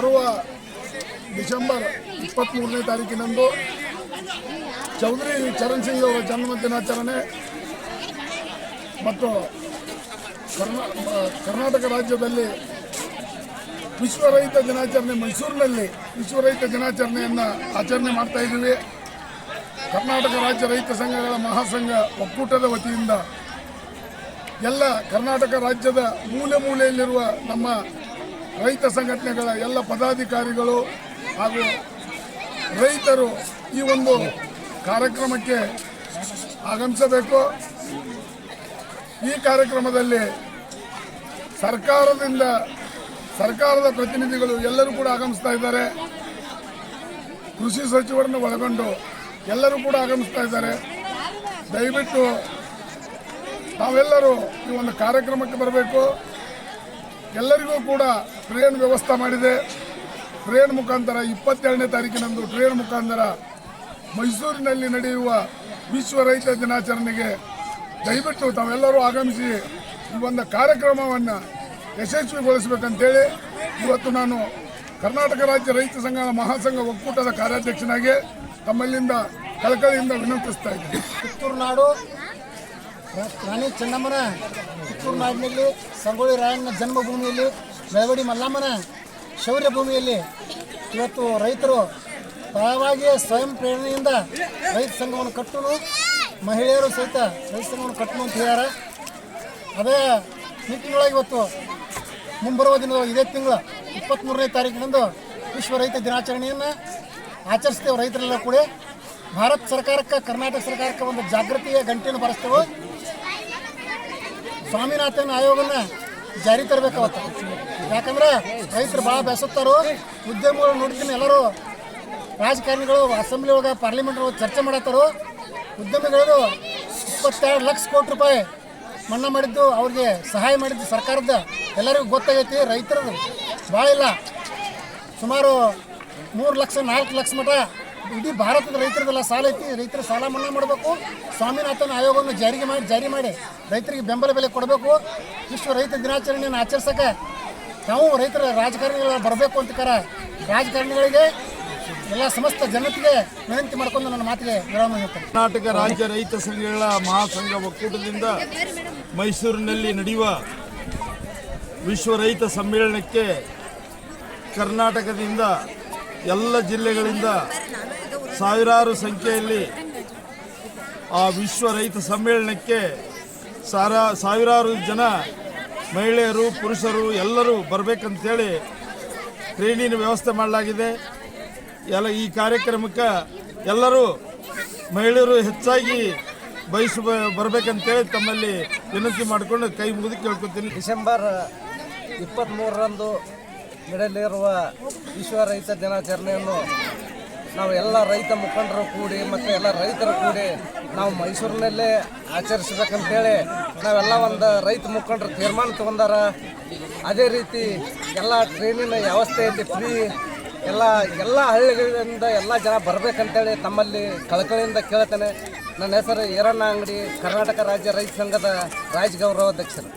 ಬರುವ ಡಿಸೆಂಬರ್ ಇಪ್ಪತ್ತ್ಮೂರನೇ ತಾರೀಕಿನಂದು ಚೌಧರಿ ಚರಣ್ ಸಿಂಗ್ ಅವರ ಜನ್ಮ ದಿನಾಚರಣೆ ಮತ್ತು ಕರ್ನಾ, ಕರ್ನಾಟಕ ರಾಜ್ಯದಲ್ಲಿ ವಿಶ್ವ ರೈತ ದಿನಾಚರಣೆ, ಮೈಸೂರಿನಲ್ಲಿ ವಿಶ್ವ ರೈತ ದಿನಾಚರಣೆಯನ್ನು ಆಚರಣೆ ಮಾಡ್ತಾ ಇದ್ದೀವಿ. ಕರ್ನಾಟಕ ರಾಜ್ಯ ರೈತ ಸಂಘಗಳ ಮಹಾಸಂಘ ಒಕ್ಕೂಟದ ವತಿಯಿಂದ ಎಲ್ಲ ಕರ್ನಾಟಕ ರಾಜ್ಯದ ಮೂಲೆ ಮೂಲೆಯಲ್ಲಿರುವ ನಮ್ಮ ರೈತ ಸಂಘಟನೆಗಳ ಎಲ್ಲ ಪದಾಧಿಕಾರಿಗಳು ಹಾಗೂ ರೈತರು ಈ ಒಂದು ಕಾರ್ಯಕ್ರಮಕ್ಕೆ ಆಗಮಿಸಬೇಕು. ಈ ಕಾರ್ಯಕ್ರಮದಲ್ಲಿ ಸರ್ಕಾರದಿಂದ, ಸರ್ಕಾರದ ಪ್ರತಿನಿಧಿಗಳು ಎಲ್ಲರೂ ಕೂಡ ಆಗಮಿಸ್ತಾ ಇದ್ದಾರೆ. ಕೃಷಿ ಸಚಿವರನ್ನು ಒಳಗೊಂಡು ಎಲ್ಲರೂ ಕೂಡ ಆಗಮಿಸ್ತಾ ಇದ್ದಾರೆ. ದಯವಿಟ್ಟು ತಾವೆಲ್ಲರೂ ಈ ಒಂದು ಕಾರ್ಯಕ್ರಮಕ್ಕೆ ಬರಬೇಕು. ಎಲ್ಲರಿಗೂ ಕೂಡ ಟ್ರೈನ್ ವ್ಯವಸ್ಥೆ ಮಾಡಿದೆ. ಟ್ರೈನ್ ಮುಖಾಂತರ ಇಪ್ಪತ್ತೆರಡನೇ ತಾರೀಕಿನಂದು ಟ್ರೈನ್ ಮುಖಾಂತರ ಮೈಸೂರಿನಲ್ಲಿ ನಡೆಯುವ ವಿಶ್ವ ರೈತ ದಿನಾಚರಣೆಗೆ ದಯವಿಟ್ಟು ತಾವೆಲ್ಲರೂ ಆಗಮಿಸಿ ಈ ಒಂದು ಕಾರ್ಯಕ್ರಮವನ್ನು ಯಶಸ್ವಿಗೊಳಿಸಬೇಕಂತೇಳಿ ಇವತ್ತು ನಾನು ಕರ್ನಾಟಕ ರಾಜ್ಯ ರೈತ ಸಂಘ ಮಹಾಸಂಘ ಒಕ್ಕೂಟದ ಕಾರ್ಯಾಧ್ಯಕ್ಷನಾಗಿ ತಮ್ಮಲ್ಲಿಂದ ಕಳಕಳಿಯಿಂದ ವಿನಂತಿಸ್ತಾ ಇದ್ದೀನಿ. ಕಿತ್ತೂರು ನಾಡು ರಾಣಿ ಚೆನ್ನಮ್ಮನ ಕಿತ್ತೂರು ನಾಡಿನಲ್ಲಿ ಸಂಗೊಳ್ಳಿ ರಾಯಣ್ಣ ಜನ್ಮಭೂಮಿಯಲ್ಲಿ ಬೆಳವಡಿ ಮಲ್ಲಮ್ಮನ ಶೌರ್ಯ ಭೂಮಿಯಲ್ಲಿ ಇವತ್ತು ರೈತರು ತಾವಾಗಿಯೇ ಸ್ವಯಂ ಪ್ರೇರಣೆಯಿಂದ ರೈತ ಸಂಘವನ್ನು ಕಟ್ಟುನು ಮಹಿಳೆಯರು ಸಹಿತ ರೈತ ಸಂಘವನ್ನು ಕಟ್ಟಲು ಅಂತ ಹೇಳ್ಯಾರ. ಅದೇ ನಿಟ್ಟಿನೊಳಗೆ ಇವತ್ತು ಮುಂಬರುವ ದಿನದ ಇದೇ ತಿಂಗಳ ಇಪ್ಪತ್ತ್ಮೂರನೇ ತಾರೀಕಿನಂದು ವಿಶ್ವ ರೈತ ದಿನಾಚರಣೆಯನ್ನು ಆಚರಿಸ್ತೇವೆ ರೈತರೆಲ್ಲ ಕೂಡ. ಭಾರತ ಸರ್ಕಾರಕ್ಕೆ, ಕರ್ನಾಟಕ ಸರ್ಕಾರಕ್ಕೆ ಒಂದು ಜಾಗೃತಿಯ ಗಂಟೆಯನ್ನು ಬರೆಸ್ತೇವೆ. ಸ್ವಾಮಿನಾಥನ್ ಆಯೋಗನ ಜಾರಿ ತರಬೇಕಾಗುತ್ತೆ ಯಾಕಂದ್ರೆ ರೈತರು ಭಾಳ ಬೆಸತ್ತಾರು. ಉದ್ಯಮಗಳು ನೋಡ್ತೀನಿ ಎಲ್ಲರೂ. ರಾಜಕಾರಣಿಗಳು, ಅಸೆಂಬ್ಲಿ ಒಳಗೆ ಪಾರ್ಲಿಮೆಂಟ್ ಒಳಗೆ ಚರ್ಚೆ ಮಾಡತ್ತಾರೋ. ಉದ್ಯಮಿಗಳು ಇಪ್ಪತ್ತೆರಡು ಲಕ್ಷ ಕೋಟಿ ರೂಪಾಯಿ ಮನ್ನಾ ಮಾಡಿದ್ದು ಅವ್ರಿಗೆ ಸಹಾಯ ಮಾಡಿದ್ದು ಸರ್ಕಾರದ ಎಲ್ಲರಿಗೂ ಗೊತ್ತಾಗೈತಿ. ರೈತರದ್ದು ಭಾಳ ಇಲ್ಲ. ಸುಮಾರು ಮೂರು ಲಕ್ಷ, ನಾಲ್ಕು ಲಕ್ಷ ಮಟ ಇಡೀ ಭಾರತದ ರೈತರದೆಲ್ಲ ಸಾಲ ಐತಿ. ರೈತರ ಸಾಲ ಮನ್ನಾ ಮಾಡಬೇಕು. ಸ್ವಾಮಿನಾಥನ್ ಆಯೋಗವನ್ನು ಜಾರಿಗೆ ಮಾಡಿ, ಜಾರಿ ಮಾಡಿ ರೈತರಿಗೆ ಬೆಂಬಲ ಬೆಲೆ ಕೊಡಬೇಕು. ವಿಶ್ವ ರೈತ ದಿನಾಚರಣೆಯನ್ನು ಆಚರಿಸಕ್ಕೆ ನಾವು ರೈತರ ರಾಜಕಾರಣಿಗಳ ಬರಬೇಕು ಅಂತ ಕರ ರಾಜಕಾರಣಿಗಳಿಗೆ ಎಲ್ಲ ಸಮಸ್ತ ಜನತೆಗೆ ವಿನಂತಿ ಮಾಡ್ಕೊಂಡು ನನ್ನ ಮಾತಿಗೆ ವಿರಾಮ ಕರ್ನಾಟಕ ರಾಜ್ಯ ರೈತ ಸಂಘಗಳ ಮಹಾಸಂಘ ಒಕ್ಕೂಟದಿಂದ ಮೈಸೂರಿನಲ್ಲಿ ನಡೆಯುವ ವಿಶ್ವ ರೈತ ಸಮ್ಮೇಳನಕ್ಕೆ ಕರ್ನಾಟಕದಿಂದ ಎಲ್ಲ ಜಿಲ್ಲೆಗಳಿಂದ ಸಾವಿರಾರು ಸಂಖ್ಯೆಯಲ್ಲಿ ಆ ವಿಶ್ವ ರೈತ ಸಮ್ಮೇಳನಕ್ಕೆ ಸಾರ ಸಾವಿರಾರು ಜನ ಮಹಿಳೆಯರು, ಪುರುಷರು ಎಲ್ಲರೂ ಬರಬೇಕಂತೇಳಿ ಟ್ರೈನಿನ ವ್ಯವಸ್ಥೆ ಮಾಡಲಾಗಿದೆ. ಎಲ್ಲ ಈ ಕಾರ್ಯಕ್ರಮಕ್ಕೆ ಎಲ್ಲರೂ ಮಹಿಳೆಯರು ಹೆಚ್ಚಾಗಿ ಬಯಸು ಬರಬೇಕಂತೇಳಿ ತಮ್ಮಲ್ಲಿ ವಿನಂತಿ ಮಾಡಿಕೊಂಡು ಕೈ ಮುಗಿದು ಕೇಳ್ಕೊತೀನಿ. ಡಿಸೆಂಬರ್ ಇಪ್ಪತ್ತ್ಮೂರರಂದು ನಡೆಯಲಿರುವ ವಿಶ್ವ ರೈತ ದಿನಾಚರಣೆಯನ್ನು ನಾವು ಎಲ್ಲ ರೈತ ಮುಖಂಡರು ಕೂಡಿ ಮತ್ತು ಎಲ್ಲ ರೈತರು ಕೂಡಿ ನಾವು ಮೈಸೂರಿನಲ್ಲೇ ಆಚರಿಸ್ಬೇಕಂತೇಳಿ ನಾವೆಲ್ಲ ಒಂದು ರೈತ ಮುಖಂಡರು ತೀರ್ಮಾನ ತಗೊಂಡಾರ ಅದೇ ರೀತಿ ಎಲ್ಲ ಟ್ರೈನಿನ ವ್ಯವಸ್ಥೆ ಐತಿ ಫ್ರೀ ಎಲ್ಲ ಎಲ್ಲ ಹಳ್ಳಿಗಳಿಂದ ಎಲ್ಲ ಜನ ಬರಬೇಕಂತೇಳಿ ತಮ್ಮಲ್ಲಿ ಕಳಕಳಿಯಿಂದ ಕೇಳ್ತೇನೆ. ನನ್ನ ಹೆಸರು ಈರಣ್ಣ ಅಂಗಡಿ, ಕರ್ನಾಟಕ ರಾಜ್ಯ ರೈತ ಸಂಘದ ರಾಜ್ ಗೌರವಾಧ್ಯಕ್ಷರು